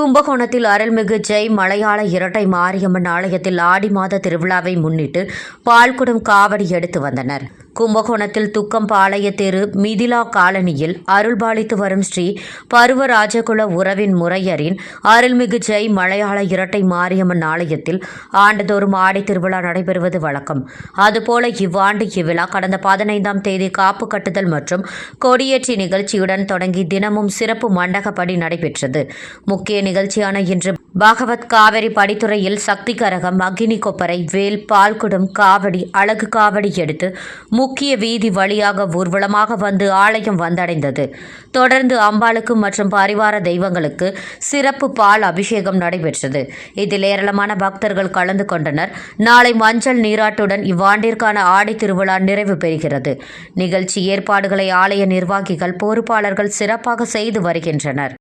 கும்பகோணத்தில் அருள்மிகு ஜெய் மலையாள இரட்டை மாரியம்மன் ஆலயத்தில் ஆடி மாத திருவிழாவை முன்னிட்டு பால்குடம் காவடி எடுத்து வந்தனர். கும்பகோணத்தில் துக்கம்பாளைய தெரு மிதிலா காலனியில் அருள்பாலித்து வரும் ஸ்ரீ பருவராஜகுல உறவின் முறையரின் அருள்மிகு ஜெய் மலையாள இரட்டை மாரியம்மன் ஆலயத்தில் ஆண்டுதோறும் ஆடை திருவிழா நடைபெறுவது வழக்கம். அதுபோல இவ்வாண்டு இவ்விழா கடந்த பதினைந்தாம் தேதி காப்பு கட்டுதல் மற்றும் கொடியேற்றி நிகழ்ச்சியுடன் தொடங்கி தினமும் சிறப்பு மண்டகப்படி நடைபெற்றது. முக்கிய நிகழ்ச்சியான இன்று பாகவத் காவிரி படித்துறையில் சக்தி கரகம் அக்னி கொப்பரை வேல் பால்குடம் காவடி அழகு காவடி எடுத்து முக்கிய வீதி வழியாக ஊர்வலமாக வந்து ஆலயம் வந்தடைந்தது. தொடர்ந்து அம்பாளுக்கு மற்றும் பரிவார தெய்வங்களுக்கு சிறப்பு பால் அபிஷேகம் நடைபெற்றது. இதில் ஏராளமான பக்தர்கள் கலந்து கொண்டனர். நாளை மஞ்சள் நீராட்டுடன் இவ்வாண்டிற்கான ஆடை திருவிழா நிறைவு பெறுகிறது. நிகழ்ச்சி ஏற்பாடுகளை ஆலய நிர்வாகிகள் பொறுப்பாளர்கள் சிறப்பாக செய்து வருகின்றனர்.